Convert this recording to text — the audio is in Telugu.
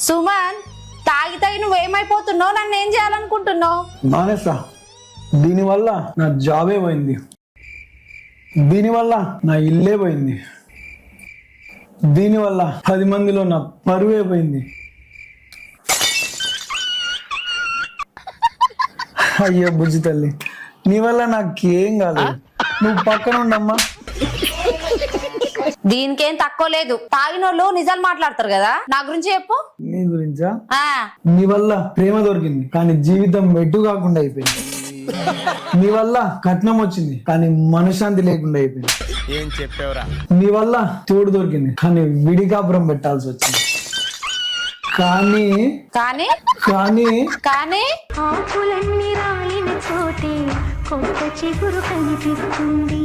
సుమన్ తాగి తాగి నువ్వేమైపోతున్నావు నన్ను ఏం చేయాలనుకుంటున్నావు? మానేసా. దీనివల్ల నా జాబే పోయింది. దీనివల్ల నా ఇల్లే పోయింది. దీనివల్ల పది మందిలో నా పరువే పోయింది. అయ్యో బుజ్జి తల్లి నీ వల్ల నాకేం కాలేదు నువ్వు పక్కన ఉండమ్మా దీనికేం తక్కువ లేదు. తాగినోళ్ళు నిజాలు మాట్లాడతారు కదా? నా గురించి చెప్పు. నీ గురించా? ఆ. నీ వల్ల ప్రేమ దొరికింది కానీ జీవితం మెట్టు కాకుండా అయిపోయింది. నీ వల్ల కట్నం వచ్చింది కానీ మనశ్శాంతి లేకుండా అయిపోయింది. ఏం చెప్పావురా? నీ వల్ల తోడు దొరికింది కానీ విడికాపురం పెట్టాల్సి వచ్చింది. కానీ కానీ? కానీ కానీ? ఆకులన్నీ రాలిన చోటే కొత్త చిగురు కనిపిస్తుంది.